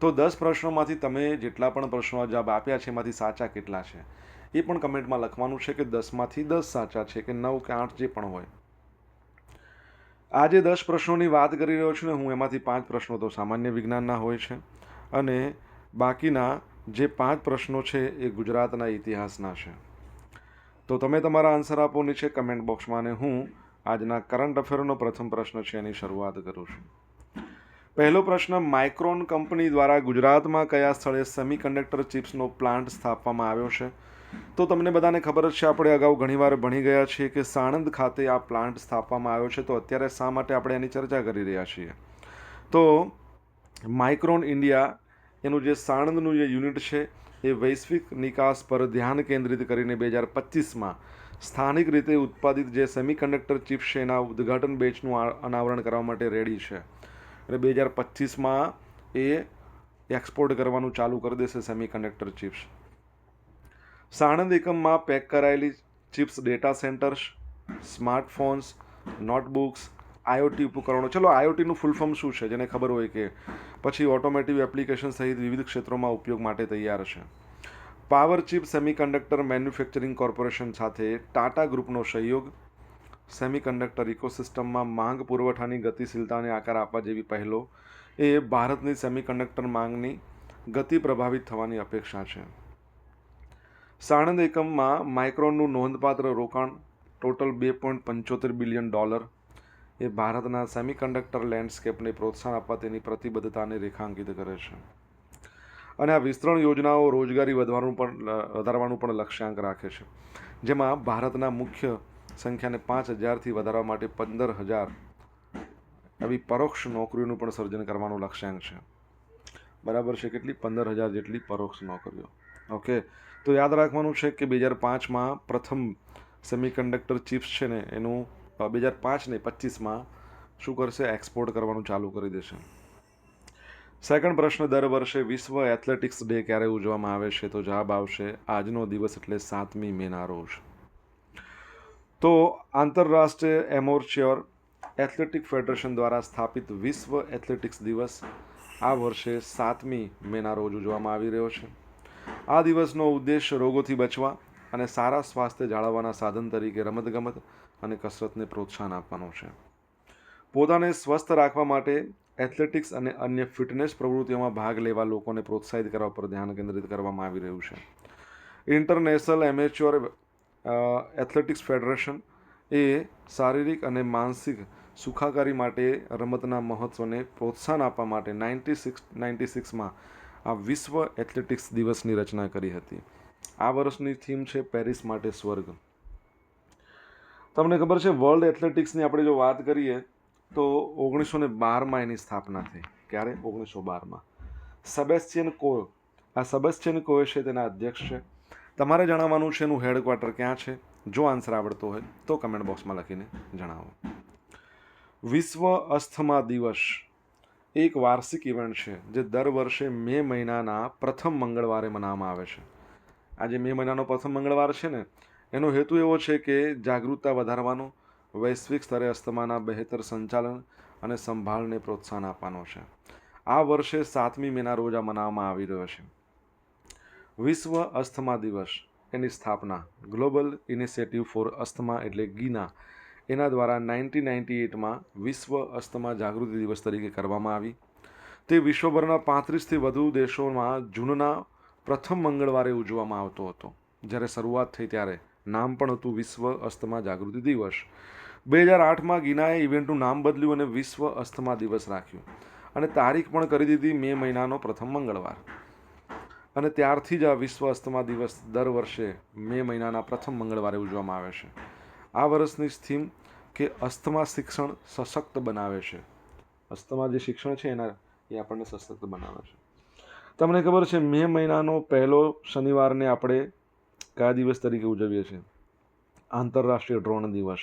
તો દસ પ્રશ્નોમાંથી તમે જેટલા પણ પ્રશ્નો જવાબ આપ્યા છે, એમાંથી સાચા કેટલા છે? એ પણ કમેન્ટમાં લખવાનું છે કે દસમાંથી દસ સાચા છે કે નવ કે આઠ જે પણ હોય. આજે દસ પ્રશ્નોની વાત કરી રહ્યો છું ને હું એમાંથી પાંચ પ્રશ્નો તો સામાન્ય વિજ્ઞાનના હોય છે અને બાકીના જે પાંચ પ્રશ્નો છે એ ગુજરાતના ઇતિહાસના છે. તો તમે તમારા આન્સર આપો નીચે કમેન્ટ બોક્સમાં અને હું આજના કરંટ અફેરનો પ્રથમ પ્રશ્ન છે એની શરૂઆત કરું છું. પહેલો પ્રશ્ન માઇક્રોન કંપની દ્વારા ગુજરાતમાં કયા સ્થળે સેમિકન્ડક્ટર ચિપ્સનો પ્લાન્ટ સ્થાપવામાં આવ્યો છે? તો તમને બધાને ખબર જ છે, આપણે અગાઉ ઘણીવાર ભણી ગયા છીએ કે સાણંદ ખાતે આ પ્લાન્ટ સ્થાપવામાં આવ્યો છે. તો અત્યારે શા માટે આપણે એની ચર્ચા કરી રહ્યા છીએ? તો માઇક્રોન ઇન્ડિયા એનું જે સાણંદનું જે યુનિટ છે, એ વૈશ્વિક નિકાસ પર ધ્યાન કેન્દ્રિત કરીને બે હજાર પચીસમાં સ્થાનિક રીતે ઉત્પાદિત જે સેમિકન્ડક્ટર ચિપ્સ છે, એના ઉદ્ઘાટન બેચનું અનાવરણ કરવા માટે રેડી છે. એટલે બે હજાર પચીસમાં એ એક્સપોર્ટ કરવાનું ચાલુ કરી દેશે સેમિકન્ડક્ટર ચિપ્સ સાણંદ એકમમાં પેક કરાયેલી chips data centres smartphones notebooks IoT ઉપકરણો. ચલો આઈઓટીનું ફૂલ ફોર્મ શું છે? જેને ખબર હોય કે પછી ઓટોમેટિવ એપ્લિકેશન સહિત વિવિધ ક્ષેત્રોમાં ઉપયોગ માટે તૈયાર છે. Power chip semiconductor manufacturing corporation સાથે ટાટા ગ્રુપનો સહયોગ સેમિકન્ડક્ટર ઇકોસિસ્ટમમાં માંગ પુરવઠાની ગતિશીલતાને આકાર આપવા જેવી પહેલો એ ભારતની સેમિકન્ડક્ટર માંગની ગતિ પ્રભાવિત થવાની અપેક્ષા છે. સાણંદ એકમમાં માઇક્રોનનું નોંધપાત્ર રોકાણ ટોટલ બે પોઈન્ટ પંચોતેર બિલિયન ડોલર એ ભારતના સેમિકન્ડક્ટર લેન્ડસ્કેપને પ્રોત્સાહન આપવા તેની પ્રતિબદ્ધતાને રેખાંકિત કરે છે. અને આ વિસ્તરણ યોજનાઓ રોજગારી વધવાનું પણ વધારવાનું પણ લક્ષ્યાંક રાખે છે. જેમાં ભારતના મુખ્ય સંખ્યાને પાંચ હજારથી વધારવા માટે પંદર હજાર આવી પરોક્ષ નોકરીઓનું પણ સર્જન કરવાનું લક્ષ્યાંક છે. બરાબર છે કેટલી? પંદર હજાર જેટલી પરોક્ષ નોકરીઓ. ઓકે. તો યાદ રાખવાનું છે કે બે હજાર પાંચમાં પ્રથમ સેમિકન્ડક્ટર ચિપ્સ છે ને, એનું બે હજાર પાંચ ને પચીસમાં શું કરશે? એક્સપોર્ટ કરવાનું ચાલુ કરી દેશે. સેકન્ડ પ્રશ્ન, દર વર્ષે વિશ્વ એથ્લેટિક્સ ડે ક્યારે ઉજવવામાં આવે છે? તો જવાબ આવશે આજનો દિવસ એટલે સાતમી મેના રોજ. તો આંતરરાષ્ટ્રીય એમોર્ચ્યોર એથ્લેટિક ફેડરેશન દ્વારા સ્થાપિત વિશ્વ એથ્લેટિક્સ દિવસ આ વર્ષે સાતમી મેના રોજ ઉજવવામાં આવી રહ્યો છે. આ દિવસનો ઉદ્દેશ રોગોથી બચવા અને સારા સ્વાસ્થ્ય જાળવવાના સાધન તરીકે રમતગમત અને કસરતને પ્રોત્સાહન આપવાનો છે. પોતાને સ્વસ્થ રાખવા માટે એથ્લેટિક્સ અને અન્ય ફિટનેસ પ્રવૃત્તિઓમાં ભાગ લેવા લોકોને પ્રોત્સાહિત કરવા પર ધ્યાન કેન્દ્રિત કરવામાં આવી રહ્યું છે. ઇન્ટરનેશનલ એમેચ્યોર એથ્લેટિક્સ ફેડરેશન એ શારીરિક અને માનસિક સુખાકારી માટે રમતના મહત્ત્વને પ્રોત્સાહન આપવા માટે નાઇન્ટી સિક્સ, નાઇન્ટી સિક્સમાં આ વિશ્વ એથ્લેટિક્સ દિવસની રચના કરી હતી. આ વર્ષની થીમ છે પેરિસ માટે સ્વર્ગ. તમને ખબર છે, વર્લ્ડ એથ્લેટિક્સની આપણે જો વાત કરીએ, તો ઓગણીસો ને બારમાં એની સ્થાપના થઈ. ક્યારે? ઓગણીસો બારમાં સબેસ્ટિયન કો આ સબેસ્ટિયન કોએ છે તેના અધ્યક્ષ છે. તમારે જણાવવાનું છે એનું હેડક્વાર્ટર ક્યાં છે? જો આન્સર આવડતો હોય તો કમેન્ટ બોક્સમાં લખીને જણાવો. વિશ્વ અસ્થમા દિવસ એક વાર્ષિક ઇવેન્ટ છે જે દર વર્ષે મે મહિનાના પ્રથમ મંગળવારે મનાવવામાં આવે છે. આજે મે મહિનાનો પ્રથમ મંગળવાર છે ને, એનો હેતુ એવો છે કે જાગૃતતા વધારવાનો, વૈશ્વિક સ્તરે અસ્થમાના બહેતર સંચાલન અને સંભાળને પ્રોત્સાહન આપવાનો છે. આ વર્ષે સાતમી મેના રોજ આ મનાવવામાં આવી રહ્યો છે. વિશ્વ અસ્થમા દિવસ એની સ્થાપના ગ્લોબલ ઇનિશિયેટિવ ફોર અસ્થમા એટલે ગીના એના દ્વારા નાઇન્ટીન નાઇન્ટી એટમાં વિશ્વ અસ્થમા જાગૃતિ દિવસ તરીકે કરવામાં આવી. તે વિશ્વભરના પાંત્રીસથી વધુ દેશોમાં જૂનના પ્રથમ મંગળવારે ઉજવવામાં આવતો હતો. જ્યારે શરૂઆત થઈ ત્યારે નામ પણ હતું વિશ્વ અસ્થમા જાગૃતિ દિવસ. બે હજાર આઠમાં ગીનાએ ઇવેન્ટનું નામ બદલ્યું અને વિશ્વ અસ્થમા દિવસ રાખ્યું. અને તારીખ પણ કરી દીધી મે મહિનાનો પ્રથમ મંગળવાર. અને ત્યારથી જ આ વિશ્વ અસ્થમા દિવસ દર વર્ષે મે મહિનાના પ્રથમ મંગળવારે ઉજવવામાં આવે છે. આ વર્ષની થીમ કે અસ્થમા શિક્ષણ સશક્ત બનાવે છે. અસ્થમા જે શિક્ષણ છે એના, એ આપણને સશક્ત બનાવે છે. તમને ખબર છે, મે મહિનાનો પહેલો શનિવારને આપણે કયા દિવસ તરીકે ઉજવીએ છીએ? આંતરરાષ્ટ્રીય ડ્રોન દિવસ.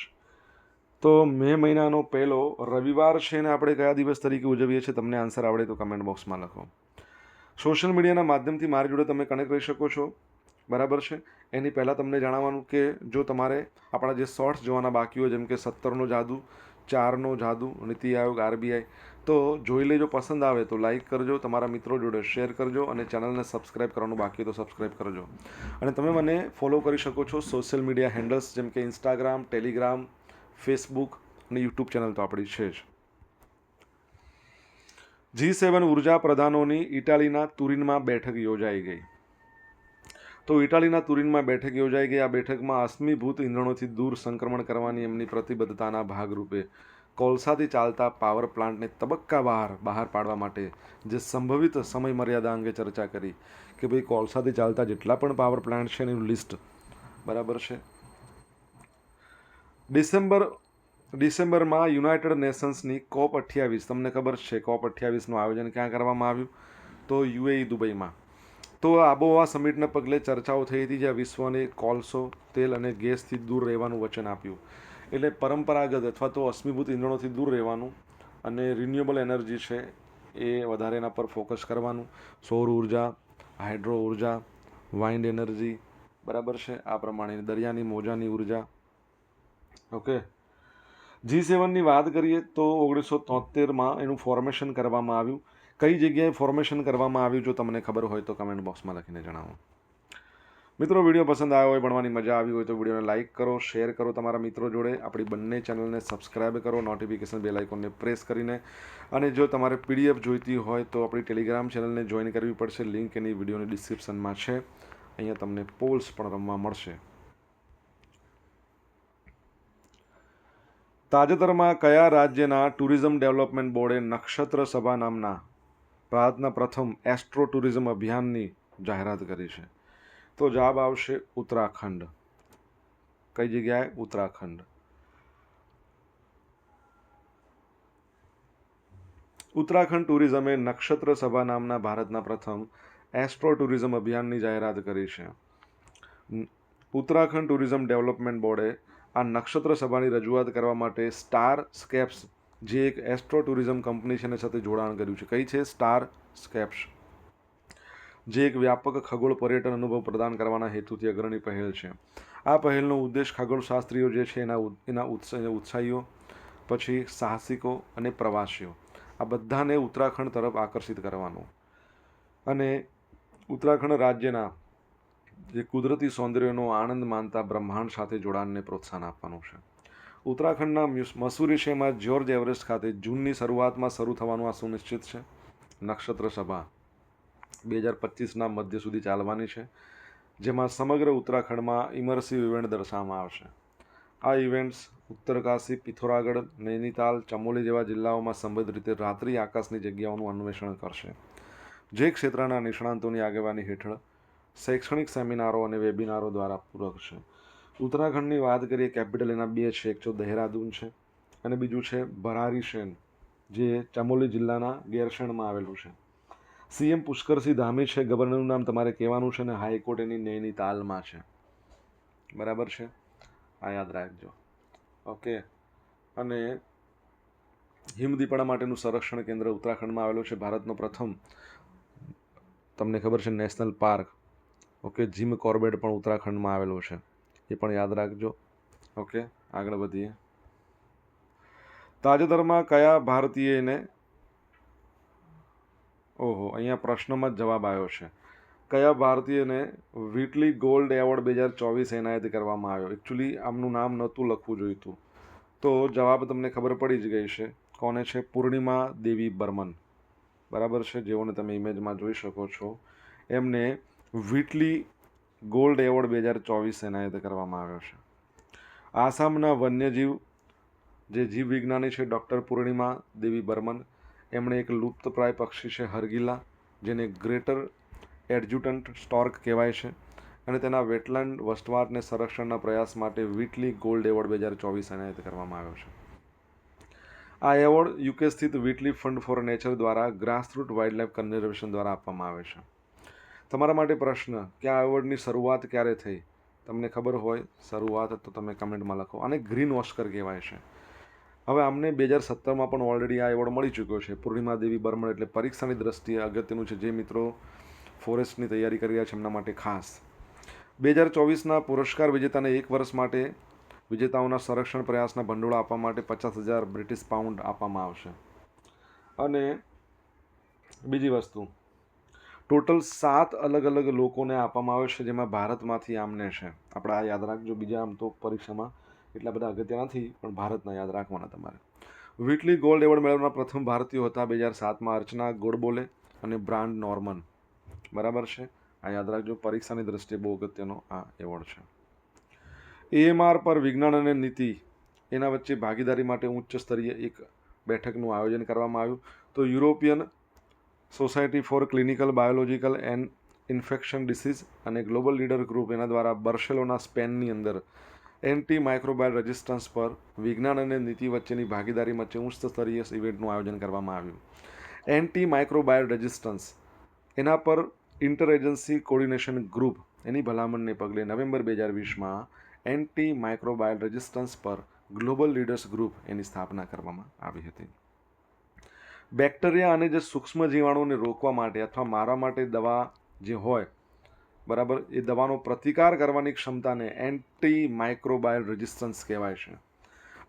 તો મે મહિનાનો પહેલો રવિવાર છે ને આપણે કયા દિવસ તરીકે ઉજવીએ છીએ? તમને આન્સર આવડે તો કમેન્ટ બોક્સમાં લખો. સોશિયલ મીડિયાના માધ્યમથી મારી જોડે તમે કનેક્ટ રહી શકો છો. બરાબર છે? એની પહેલાં તમને જણાવવાનું કે જો તમારે આપણા જે શોર્ટ્સ જોવાના બાકી હોય, જેમ કે સત્તરનો જાદુ, ચારનો જાદુ, નીતિ આયોગ, આરબીઆઈ, તો જોઈ લેજો, પસંદ આવે તો લાઇક કરજો, તમારા મિત્રો જોડે શેર કરજો અને ચેનલને સબસ્ક્રાઇબ કરવાનું બાકી તો સબસ્ક્રાઈબ કરજો. અને તમે મને ફોલો કરી શકો છો સોશિયલ મીડિયા હેન્ડલ્સ જેમ કે ઇન્સ્ટાગ્રામ ટેલિગ્રામ ફેસબુક અને યુટ્યુબ ચેનલ તો આપણી છે જ. જી સેવન ઊર્જા પ્રધાનોની ઇટાલીના તુરિનમાં બેઠક યોજાઈ ગઈ. તો ઇટાલીના તુરિનમાં બેઠક યોજાઈ ગઈ. આ બેઠકમાં અશ્મિભૂત ઇંધણોથી દૂર સંક્રમણ કરવાની એમની પ્રતિબદ્ધતાના ભાગરૂપે કોલસાથી ચાલતા પાવર પ્લાન્ટને તબક્કાવાર બહાર પાડવા માટે જે સંભવિત સમય મર્યાદા અંગે ચર્ચા કરી કે ભાઈ કોલસાથી ચાલતા જેટલા પણ પાવર પ્લાન્ટ છે એનું લિસ્ટ બરાબર છે. ડિસેમ્બર ડિસેમ્બરમાં યુનાઇટેડ નેશન્સની કોપ અઠ્યાવીસ, તમને ખબર છે કોપ અઠ્યાવીસનું આયોજન ક્યાં કરવામાં આવ્યું? તો યુએઈ દુબઈમાં તો આબોહવા સમિટને પગલે ચર્ચાઓ થઈ હતી જ્યાં વિશ્વને કોલસો, તેલ અને ગેસથી દૂર રહેવાનું વચન આપ્યું. એટલે પરંપરાગત અથવા તો અશ્મિભૂત ઇંધણોથી દૂર રહેવાનું અને રિન્યુએબલ એનર્જી છે એ વધારે એના પર ફોકસ કરવાનું. સૌર ઊર્જા હાઇડ્રો ઊર્જા વાઇન્ડ એનર્જી બરાબર છે? આ પ્રમાણે દરિયાની મોજાની ઊર્જા. ઓકે જી સેવનની વાત કરીએ તો ઓગણીસો તોતેરમાં એનું ફોર્મેશન કરવામાં આવ્યું. કઈ જગ્યાએ ફોર્મેશન કરવામાં આવ્યું જો તમને ખબર હોય તો કમેન્ટ બોક્સમાં લખીને જણાવો. મિત્રો, વીડિયો પસંદ આવ્યો હોય, ભણવાની મજા આવી હોય તો વિડીયોને લાઇક કરો શેર કરો તમારા મિત્રો જોડે. આપણી બંને ચેનલને સબસ્ક્રાઇબ કરો નોટિફિકેશન બેલ આઇકોનને પ્રેસ કરીને. અને જો તમારે પીડીએફ જોઈતી હોય તો આપણી ટેલિગ્રામ ચેનલને જોઈન કરવી પડશે. લિંક એની વિડીયોની ડિસ્ક્રિપ્શનમાં છે. અહીંયા તમને પોલ્સ પણ રમવા મળશે. તાજેતરમાં કયા રાજ્યના ટુરિઝમ ડેવલપમેન્ટ બોર્ડે નક્ષત્ર સભા નામના ભારતના પ્રથમ એસ્ટ્રો ટુરિઝમ અભિયાનની જાહેરાત કરી છે? તો જવાબ આવશે ઉત્તરાખંડ. કઈ જગ્યાએ? ઉત્તરાખંડ. ઉત્તરાખંડ ટુરિઝમે નક્ષત્ર સભા નામના ભારતના પ્રથમ એસ્ટ્રો ટુરિઝમ અભિયાનની જાહેરાત કરી છે. ઉત્તરાખંડ ટુરિઝમ ડેવલપમેન્ટ બોર્ડે આ નક્ષત્ર સભાની રજૂઆત કરવા માટે સ્ટાર સ્કેપ્સ, જે એક એસ્ટ્રો ટુરિઝમ કંપની છે એની સાથે જોડાણ કર્યું છે. કઈ છે? Starscapes. જે એક વ્યાપક ખગોળ પર્યટન અનુભવ પ્રદાન કરવાના હેતુથી અગ્રણી પહેલ છે. આ પહેલનો ઉદ્દેશ ખગોળશાસ્ત્રીઓ જે છે એના એના ઉત્સાહીઓ, પછી સાહસિકો અને પ્રવાસીઓ. આ બધાને ઉત્તરાખંડ તરફ આકર્ષિત કરવાનું. અને ઉત્તરાખંડ રાજ્યના જે કુદરતી સૌંદર્યનો આનંદ માનતા બ્રહ્માંડ સાથે જોડાણને પ્રોત્સાહન આપવાનું છે. ઉત્તરાખંડના મસૂરી શેમાં જ્યોર્જ એવરેસ્ટ ખાતે જૂનની શરૂઆતમાં શરૂ થવાનું આ સુનિશ્ચિત છે. નક્ષત્ર સભા બે હજાર પચીસના મધ્ય સુધી ચાલવાની છે, જેમાં સમગ્ર ઉત્તરાખંડમાં ઇમર્સિવ ઇવેન્ટ દર્શાવવામાં આવશે. આ ઇવેન્ટ્સ ઉત્તરકાશી, પિથોરાગઢ, નૈનીતાલ, ચમોલી જેવા જિલ્લાઓમાં સંબંધિત રીતે રાત્રિ આકાશની જગ્યાઓનું અન્વેષણ કરશે. જે ક્ષેત્રના નિષ્ણાંતોની આગેવાની હેઠળ શૈક્ષણિક સેમિનારો અને વેબિનારો દ્વારા પૂરક છે. ઉત્તરાખંડની વાત કરીએ, કેપિટલ એના બે છે, એક તો દહેરાદૂન છે અને બીજું છે ભરારી શેન જે ચમોલી જિલ્લાના ગેરસેણમાં આવેલું છે. સીએમ પુષ્કરસિંહ ધામી છે, ગવર્નરનું નામ તમારે કહેવાનું છે અને હાઈકોર્ટ એની નૈનીતાલમાં છે. બરાબર છે? આ યાદ રાખજો. ઓકે. અને હિમદીપડા માટેનું સંરક્ષણ કેન્દ્ર ઉત્તરાખંડમાં આવેલું છે, ભારતનો પ્રથમ, તમને ખબર છે, national park. Okay, Jim Corbett પણ ઉત્તરાખંડમાં આવેલો છે. એ પણ યાદ રાખજો. ઓકે, આગળ વધીએ. તાજેતરમાં કયા ભારતીયને ઓહો, અહીંયા પ્રશ્નમાં જ જવાબ આવ્યો છે. કયા ભારતીયને વ્હીટલી ગોલ્ડ એવોર્ડ બે હજાર ચોવીસ એનાયત કરવામાં આવ્યો? એકચ્યુઅલી આમનું નામ નહોતું લખવું જોઈતું. તો જવાબ તમને ખબર પડી જ ગઈ છે. કોને છે? પૂર્ણિમા દેવી બર્મન. બરાબર છે? જેઓને તમે ઇમેજમાં જોઈ શકો છો. એમને વિટલી ગોલ્ડ એવોર્ડ બે હજાર ચોવીસ એનાયત કરવામાં આવ્યો છે. આસામના વન્યજીવ, જે જીવ વિજ્ઞાની છે ડૉક્ટર પૂર્ણિમા દેવી બર્મન, એમણે એક લુપ્તપ્રાય પક્ષી છે હરગીલા, જેને ગ્રેટર એડજ્યુટન્ટ સ્ટોર્ક કહેવાય છે અને તેના વેટલેન્ડ વસવાટને સંરક્ષણના પ્રયાસ માટે વીટલી ગોલ્ડ એવોર્ડ બે હજાર ચોવીસ એનાયત કરવામાં આવ્યો છે. આ એવોર્ડ યુકે સ્થિત વીટલી ફંડ ફોર નેચર દ્વારા ગ્રાસરૂટ વાઇલ્ડલાઇફ કન્ઝર્વેશન દ્વારા આપવામાં આવે છે. તમારા માટે પ્રશ્ન, કે આ એવોર્ડની શરૂઆત ક્યારે થઈ? તમને ખબર હોય, શરૂઆત તો તમે કમેન્ટમાં લખો. અને ગ્રીન ઓસ્કર કહેવાય છે. હવે અમને બે હજાર સત્તરમાં પણ ઓલરેડી આ એવોર્ડ મળી ચૂક્યો છે. પૂર્ણિમા દેવી બર્મણ એટલે પરીક્ષાની દ્રષ્ટિએ અગત્યનું છે. જે મિત્રો ફોરેસ્ટની તૈયારી કરી રહ્યા છે એમના માટે ખાસ. બે હજાર ચોવીસના પુરસ્કાર વિજેતાને એક વર્ષ માટે વિજેતાઓના સંરક્ષણ પ્રયાસના ભંડોળ આપવા માટે પચાસ હજાર બ્રિટિશ પાઉન્ડ આપવામાં આવશે. અને બીજી વસ્તુ ટોટલ સાત અલગ અલગ લોકોને આપવામાં આવે છે, જેમાં ભારતમાંથી આમને છે. આપણે આ યાદ રાખજો, બીજા આમ તો પરીક્ષામાં એટલા બધા અગત્ય નથી, પણ ભારતના યાદ રાખવાના તમારે. વિટલી ગોલ્ડ એવોર્ડ મેળવનાર પ્રથમ ભારતીયો હતા બે હજાર સાતમાં અર્ચના ગોડબોલે અને બ્રાન્ડ નોર્મન. બરાબર છે? આ યાદ રાખજો, પરીક્ષાની દ્રષ્ટિએ બહુ અગત્યનો આ એવોર્ડ છે. એએમઆર પર વિજ્ઞાન અને નીતિ, એના વચ્ચે ભાગીદારી માટે ઉચ્ચ સ્તરીય એક બેઠકનું આયોજન કરવામાં આવ્યું. તો European society for clinical biological and infection disease અને ગ્લોબલ લીડર ગ્રુપ એના દ્વારા બર્સેલોના સ્પેનની અંદર એન્ટી માઇક્રોબાયલ રેઝિસ્ટન્સ પર વિજ્ઞાન અને નીતિ વચ્ચેની ભાગીદારી વચ્ચે ઉચ્ચ સ્તરીય ઇવેન્ટનું આયોજન કરવામાં આવ્યું. એન્ટી માઇક્રોબાયલ રેઝિસ્ટન્સ એના પર ઇન્ટર એજન્સી કોર્ડિનેશન ગ્રુપ એની ભલામણને પગલે નવેમ્બર બે હજાર વીસમાં એન્ટી માઇક્રોબાયલ રેઝિસ્ટન્સ પર ગ્લોબલ લીડર્સ ગ્રુપ એની સ્થાપના કરવામાં આવી હતી. બેક્ટેરિયા અને જે સૂક્ષ્મ જીવાણુને રોકવા માટે અથવા મારવા માટે દવા જે હોય, બરાબર, એ દવાનો પ્રતિકાર કરવાની ક્ષમતાને એન્ટી માઇક્રોબાયલ રેઝિસ્ટન્સ કહેવાય છે.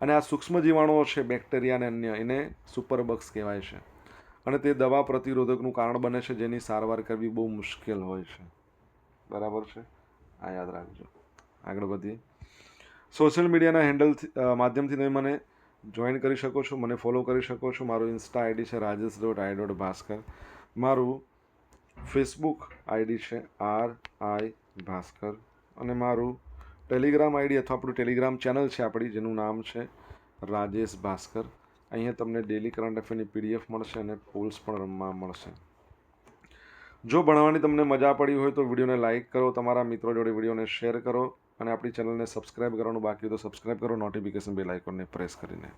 અને આ સૂક્ષ્મ જીવાણુઓ છે, બેક્ટેરિયા અને અન્ય, એને સુપરબક્સ કહેવાય છે. અને તે દવા પ્રતિરોધકનું કારણ બને છે, જેની સારવાર કરવી બહુ મુશ્કેલ હોય છે. બરાબર છે? આ યાદ રાખજો. આગળ વધીએ. સોશિયલ મીડિયાના હેન્ડલ માધ્યમથી તમે મને જોઈન કરી શકો છો, મને ફોલો કરી શકો છો. મારું ઇન્સ્ટા આઈડી છે Rajesh dot I dot Bhaskar મારું ફેસબુક આઈડી છે આર આઈ ભાસ્કર અને મારું ટેલિગ્રામ આઈડી અથવા આપણું ટેલિગ્રામ ચેનલ છે આપણી, જેનું નામ છે રાજેશ ભાસ્કર. અહીંયા તમને ડેલી કરંટ અફેરની પીડીએફ મળશે અને પોલ્સ પણ રમવા મળશે. જો ભણવાની તમને મજા પડી હોય તો વિડીયોને લાઇક કરો, તમારા મિત્રો જોડે વિડીયોને શેર કરો. અને આપણી ચેનલને સબસ્ક્રાઇબ કરવાનું બાકી તો સબસ્ક્રાઇબ કરો નોટિફિકેશન બેલ આઇકોનને પ્રેસ કરીને.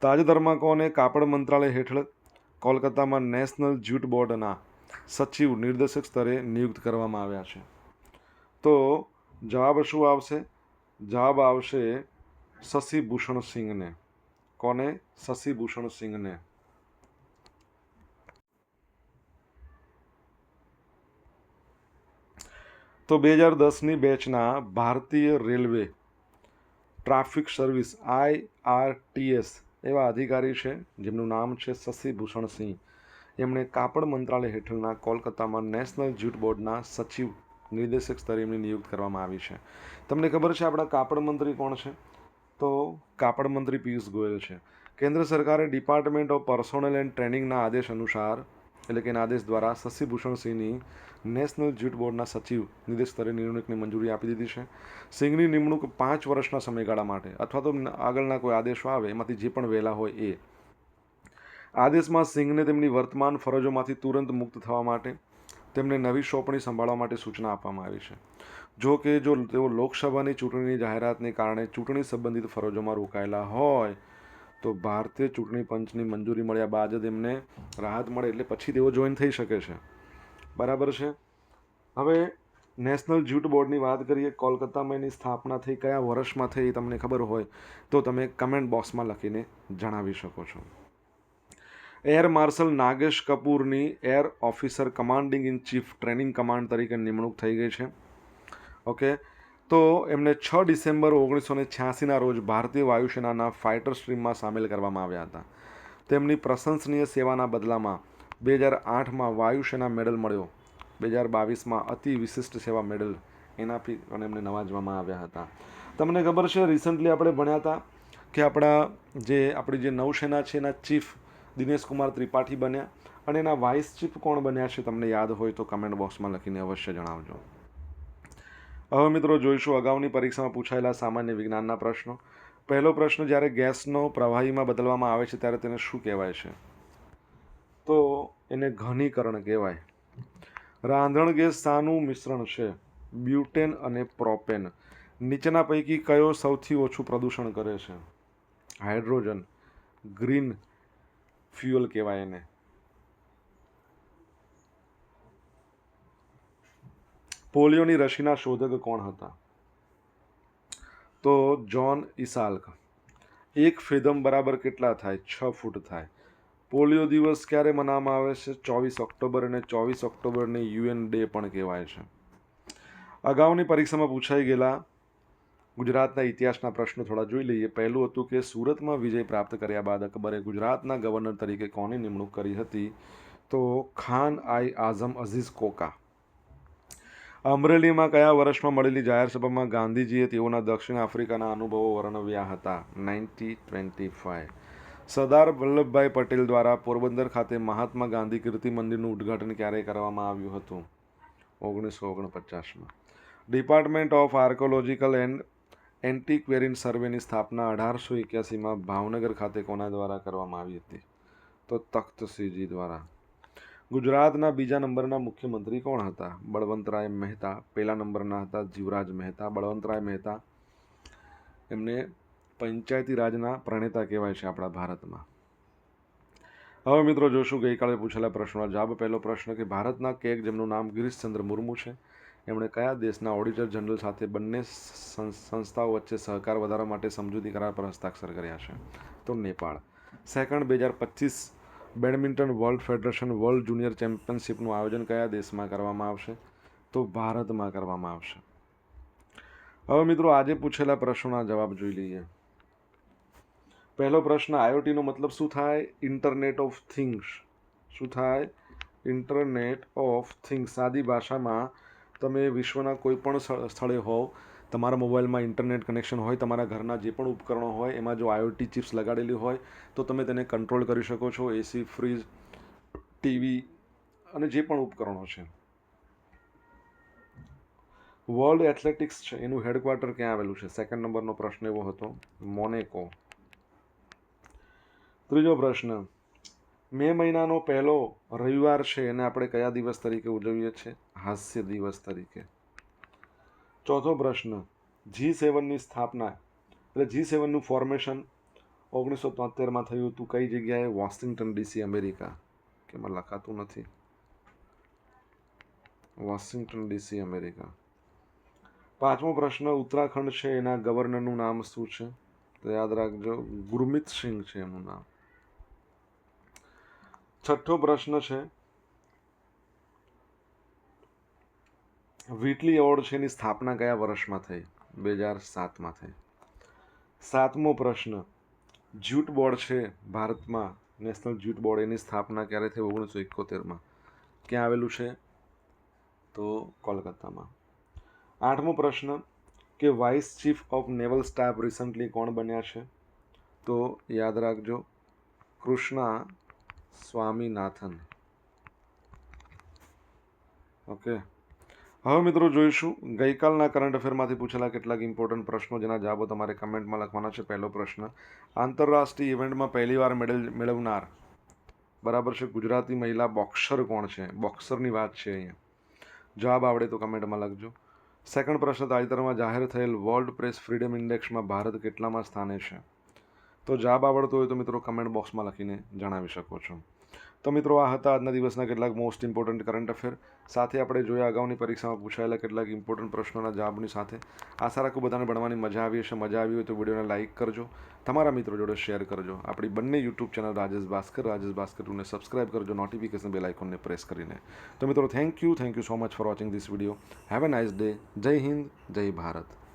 તાજેતરમાં કોને કાપડ મંત્રાલય હેઠળ કોલકાતામાં નેશનલ જ્યુટ બોર્ડના સચિવ નિર્દેશક સ્તરે નિયુક્ત કરવામાં આવ્યા છે. તો જવાબ શું આવશે? જવાબ આવશે શશિભૂષણ સિંહને કોને? શશિભૂષણ સિંહને તો બે હજાર દસની બેચના ભારતીય railway traffic service I R T S એવા અધિકારી છે. જેમનું નામ છે શશિભૂષણ સિંહ. એમણે કાપડ મંત્રાલય હેઠળના કોલકાતામાં નેશનલ જ્યુટ બોર્ડના સચિવ નિર્દેશક સ્તરે એમની નિયુક્ત કરવામાં આવી છે. તમને ખબર છે આપણા કાપડ મંત્રી કોણ છે? તો કાપડ મંત્રી પિયુષ ગોયલ છે. કેન્દ્ર સરકારે ડિપાર્ટમેન્ટ ઓફ પર્સોનલ એન્ડ ટ્રેનિંગના આદેશ અનુસાર એટલે કે એના આદેશ દ્વારા શશિભૂષણ સિંહની નેશનલ જ્યુટ બોર્ડના સચિવ નિદેશ સ્તરે નિમણૂકની મંજૂરી આપી દીધી છે. સિંહની નિમણૂક પાંચ વર્ષના સમયગાળા માટે, અથવા તો આગળના કોઈ આદેશો આવે, એમાંથી જે પણ વહેલા હોય એ. આદેશમાં સિંઘને તેમની વર્તમાન ફરજોમાંથી તુરંત મુક્ત થવા માટે, તેમને નવી સોંપણી સંભાળવા માટે સૂચના આપવામાં આવી છે. જો કે જો તેઓ લોકસભાની ચૂંટણીની જાહેરાતને કારણે ચૂંટણી સંબંધિત ફરજોમાં રોકાયેલા હોય તો ભારતીય ચૂંટણી પંચની મંજૂરી મળ્યા બાદ જ એમને રાહત મળે એટલે પછી તેઓ જોઈન થઈ શકે છે. બરાબર છે? હવે નેશનલ જ્યુટ બોર્ડની વાત કરીએ, કોલકાતામાં એની સ્થાપના થઈ, કયા વર્ષમાં થઈ તમને ખબર હોય તો તમે કમેન્ટ બોક્સમાં લખીને જણાવી શકો છો. એર માર્શલ નાગેશ કપૂરની air officer commanding in chief training command તરીકે નિમણૂક થઈ ગઈ છે. ઓકે તો એમને છ ડિસેમ્બર ઓગણીસો ને છ્યાસીના રોજ ભારતીય વાયુસેનાના ફાઇટર સ્ટ્રીમમાં સામેલ કરવામાં આવ્યા હતા. તેમની પ્રશંસનીય સેવાના બદલામાં બે હજાર આઠમાં વાયુસેના મેડલ મળ્યો. બે હજાર બાવીસમાં અતિ વિશિષ્ટ સેવા મેડલ એનાથી પણ એમને નવાજવામાં આવ્યા હતા. તમને ખબર છે રિસન્ટલી આપણે ભણ્યા હતા કે આપણા જે આપણી જે નૌસેના છે એના ચીફ દિનેશ કુમાર ત્રિપાઠી બન્યા. અને એના વાઇસ ચીફ કોણ બન્યા છે, તમને યાદ હોય તો કમેન્ટ બોક્સમાં લખીને અવશ્ય જણાવજો. હવે મિત્રો જોઈશું અગાઉની પરીક્ષામાં પૂછાયેલા સામાન્ય વિજ્ઞાનના પ્રશ્નો. પહેલો પ્રશ્ન, જ્યારે ગેસનો પ્રવાહીમાં બદલવામાં આવે છે, ત્યારે તેને શું કહેવાય છે? તો એને ઘનીકરણ કહેવાય. રાંધણ ગેસ શાનું મિશ્રણ છે. બ્યુટેન અને પ્રોપેન. નીચેના પૈકી કયો સૌથી ઓછું પ્રદૂષણ કરે છે? હાઇડ્રોજન. ગ્રીન ફ્યુઅલ કહેવાય એને. પોલિયોની રસીના શોધક કોણ હતા? તો જ્હોન ઇસાલ્ક એક ફેદમ બરાબર કેટલા થાય? છ ફૂટ થાય. પોલિયો દિવસ ક્યારે મનાવવામાં આવે છે? ચોવીસ ઓક્ટોબર અને ચોવીસ ઓક્ટોબરને યુએન ડે પણ કહેવાય છે. અગાઉની પરીક્ષામાં પૂછાઈ ગયેલા ગુજરાતના ઇતિહાસના પ્રશ્નો થોડા જોઈ લઈએ. પહેલું હતું કે સુરતમાં વિજય પ્રાપ્ત કર્યા બાદ અકબરે ગુજરાતના ગવર્નર તરીકે કોની નિમણૂક કરી હતી? તો ખાન આઈ આઝમ અઝીઝ કોકા. અમરેલીમાં કયા વર્ષમાં મળેલી જાહેર સભામાં ગાંધીજીએ તેઓના દક્ષિણ આફ્રિકાના અનુભવો વર્ણવ્યા હતા? Ninety twenty five. Sardar Vallabhbhai Patel દ્વારા પોરબંદર ખાતે મહાત્મા ગાંધી કીર્તિ મંદિરનું ઉદ્ઘાટન ક્યારે કરવામાં આવ્યું હતું? ઓગણીસો ઓગણપચાસમાં. Department of archaeological and antiquarian સર્વેની સ્થાપના અઢારસો એક્યાસીમાં ભાવનગર ખાતે કોના દ્વારા કરવામાં આવી હતી? તો તખ્તસિંહજી દ્વારા. ગુજરાતના બીજા નંબરના મુખ્યમંત્રી કોણ હતા? બળવંતરાય મહેતા. પહેલા નંબરના હતા જીવરાજ મહેતા. બળવંતરાય મહેતા એમને પંચાયતી રાજના પ્રણેતા કહેવાય છે આપણા ભારતમાં. હવે મિત્રો જોશું, ગઈકાલે પૂછેલા પ્રશ્નનો જવાબ. પહેલો પ્રશ્ન કે ભારતના કેક જેમનું નામ ગિરીશચંદ્ર મુર્મુ છે, એમણે કયા દેશના ઓડિટર જનરલ સાથે બંને સંસ્થાઓ વચ્ચે સહકાર વધારવા માટે સમજૂતી કરાર પર હસ્તાક્ષર કર્યા છે? તો નેપાળ. સેકન્ડ, બે હજાર પચીસ badminton world federation world junior ચેમ્પિયનશિપનું આયોજન કયા દેશમાં કરવામાં આવશે? તો ભારતમાં કરવામાં આવશે. હવે મિત્રો આજે પૂછેલા પ્રશ્નોના જવાબ જોઈ લઈએ. પહેલો પ્રશ્ન, આઈઓટીનો મતલબ શું થાય? Internet of things. શું થાય? Internet of things. સાદી ભાષામાં તમે વિશ્વના કોઈ પણ સ્થળે હોવ તમારા મોબાઈલમાં ઇન્ટરનેટ કનેક્શન હોય, તમારા ઘરના જે પણ ઉપકરણો હોય, એમાં જો આઈઓટી ચિપ્સ લગાડેલી હોય, તો તમે તેને કંટ્રોલ કરી શકો છો, એસી, ફ્રીજ, ટીવી અને જે પણ ઉપકરણો છે. વર્લ્ડ એથ્લેટિક્સ છે, એનું હેડક્વાર્ટર ક્યાં આવેલું છે? સેકન્ડ નંબરનો પ્રશ્ન એવો હતો, મોનેકો. ત્રીજો પ્રશ્ન, મે મહિનાનો પહેલો રવિવાર છે, એને આપણે કયા દિવસ તરીકે ઉજવીએ છીએ? હાસ્ય દિવસ તરીકે. ચોથો પ્રશ્ન જી સેવનની સ્થાપના, એટલે જી સેવનનું ફોર્મેશન ઓગણીસો તોતેરમાં થયું હતું કઈ જગ્યાએ? વોશિંગ્ટન ડીસી અમેરિકા કે એમાં લખાતું નથી. વોશિંગ્ટન ડીસી અમેરિકા પાંચમો પ્રશ્ન, ઉત્તરાખંડ છે, એના ગવર્નરનું નામ શું છે? તો યાદ રાખજો, ગુરમિત સિંહ છે એનું નામ. છઠ્ઠો પ્રશ્ન છે વીટલી એવોર્ડ છે એની સ્થાપના કયા વર્ષમાં થઈ? બે હજાર સાતમાં થઈ. સાતમો પ્રશ્ન. જ્યુટ બોર્ડ છે ભારતમાં. નેશનલ જ્યુટ બોર્ડ એની સ્થાપના ક્યારે થઈ? ઓગણીસો એકોતેરમાં. ક્યાં આવેલું છે? તો કોલકાતામાં. આઠમો પ્રશ્ન. કે vice chief of naval staff recently કોણ બન્યા છે? તો યાદ રાખજો. કૃષ્ણા સ્વામીનાથન. ઓકે. હવે મિત્રો જોઈશું, ગઈકાલના કરંટ અફેરમાંથી પૂછેલા કેટલાક ઇમ્પોર્ટન્ટ પ્રશ્નો, જેના જવાબો તમારે કમેન્ટમાં લખવાના છે. પહેલો પ્રશ્ન, આંતરરાષ્ટ્રીય ઇવેન્ટમાં પહેલીવાર મેડલ મેળવનાર, બરાબર છે, ગુજરાતી મહિલા બોક્સર કોણ છે? બોક્સરની વાત છે અહીંયા. જવાબ આવડે તો કમેન્ટમાં લખજો. સેકન્ડ પ્રશ્ન, તાજેતરમાં જાહેર થયેલ વર્લ્ડ પ્રેસ ફ્રીડમ ઇન્ડેક્સમાં ભારત કેટલામાં સ્થાને છે? તો જવાબ આવડતો હોય તો મિત્રો કમેન્ટ બોક્સમાં લખીને જણાવી શકો છો. તો મિત્રો આ હતા આજના દિવસના કેટલાક મોસ્ટ ઇમ્પોર્ટન્ટ કરંટ અફેર સાથે આપણે જોયા અગાઉની પરીક્ષામાં પૂછાયેલા કેટલાક ઇમ્પોર્ટન્ટ પ્રશ્નોના જવાબની સાથે. આશા રાખું બધાને ભણવાની મજા આવી હશે, મજા આવી હોય તો વિડીયોને લાઇક કરજો. તમારા મિત્રો જોડે શેર કરજો. આપણી બંને યુટ્યુબ ચેનલ રાજેશ ભાસ્કર રાજેશ ભાસ્કર ટુને સબસ્ક્રાઇબ કરજો નોટિફિકેશન બેલ આઇકોનને પ્રેસ કરીને. તો મિત્રો thank you thank you so much for watching this video have a nice day જય હિન્દ, જય ભારત.